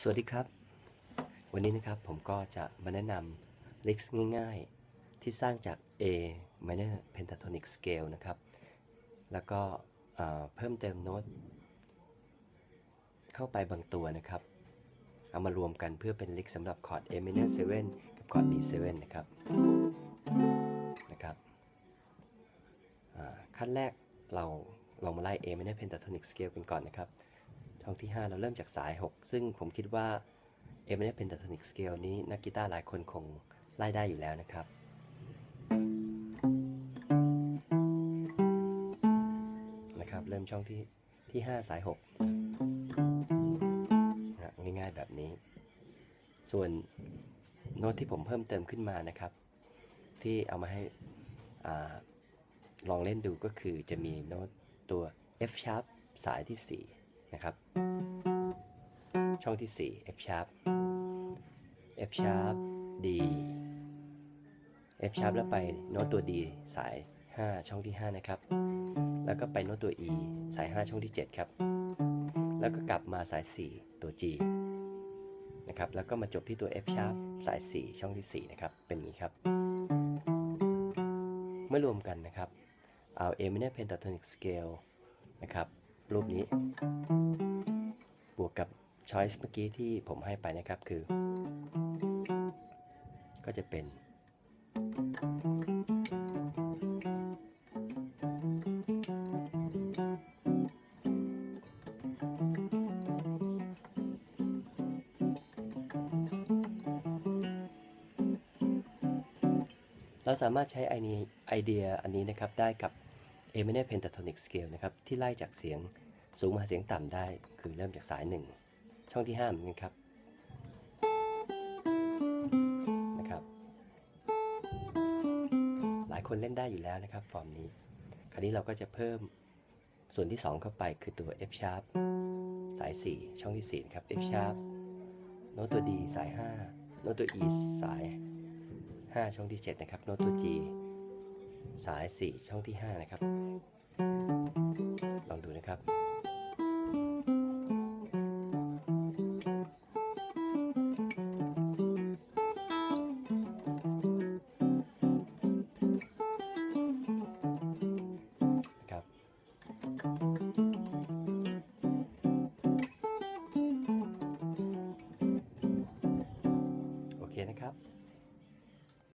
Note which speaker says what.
Speaker 1: สวัสดีครับ วันนี้นะครับผมก็จะมาแนะนำ licks ง่ายๆ ที่สร้างจาก A minor pentatonic scale นะครับ แล้วก็เพิ่มเติมโน้ตเข้าไปบางตัวนะครับ เอามารวมกันเพื่อเป็น lick สำหรับคอร์ด A minor 7 กับคอร์ด D 7นะครับนะครับขั้นแรกเราลองมาไล่ A minor pentatonic scale กันก่อนนะครับ ท่องที่ 5 เราเริ่มจากสาย 6 ซึ่งผมคิดว่า e m i n e t Pentatonic Scale นี้นักกีตาร์หลายคนคงไล่ได้อยู่แล้วนะครับ นะครับ เริ่มช่องที่ที่ 5 สาย6นะง่ายๆแบบนี้ ส่วนโน้ตที่ผมเพิ่มเติมขึ้นมานะครับ ที่เอามาให้อาลองเล่นดูก็คือจะมีโน้ตตัว F sharp สายที่ 4 นะครับ ช่องที่ 4 F sharp F sharp D F sharp แล้วไปโน้ตตัว D สาย 5 ช่องที่ 5 นะครับ แล้วก็ไปโน้ตตัว E สาย 5 ช่องที่ 7 ครับ แล้วก็กลับมาสาย 4 ตัว G นะครับ แล้วก็มาจบที่ตัว F sharp สาย 4 ช่องที่ 4 นะครับ เป็นอย่างนี้ครับ เมื่อรวมกันนะครับ เอา A minor pentatonic scale นะครับ รูปนี้ บวกกับ choice เมื่อกี้ที่ผมให้ไปนะครับคือ ก็จะเป็น เราสามารถใช้ไอเดียไอเดียอันนี้นะครับได้กับ A minor pentatonic scale นะครับ ที่ไล่จากเสียงสูงมาหาเสียงต่ำได้คือเริ่มจากสาย1 ช่องที่5เหมือนกันครับนะครับ หลายคนเล่นได้อยู่แล้วนะครับฟอร์มนี้ คราวนี้เราก็จะเพิ่มส่วนที่ 2 เข้าไปคือตัว F sharp สาย 4 ช่องที่ 4 ครับ F sharp โน้ตตัว D สาย 5 โน้ตตัว E สาย 5 ช่องที่ 7 นะครับ โน้ตตัว G สาย 4 ช่องที่ 5 นะครับ ครับ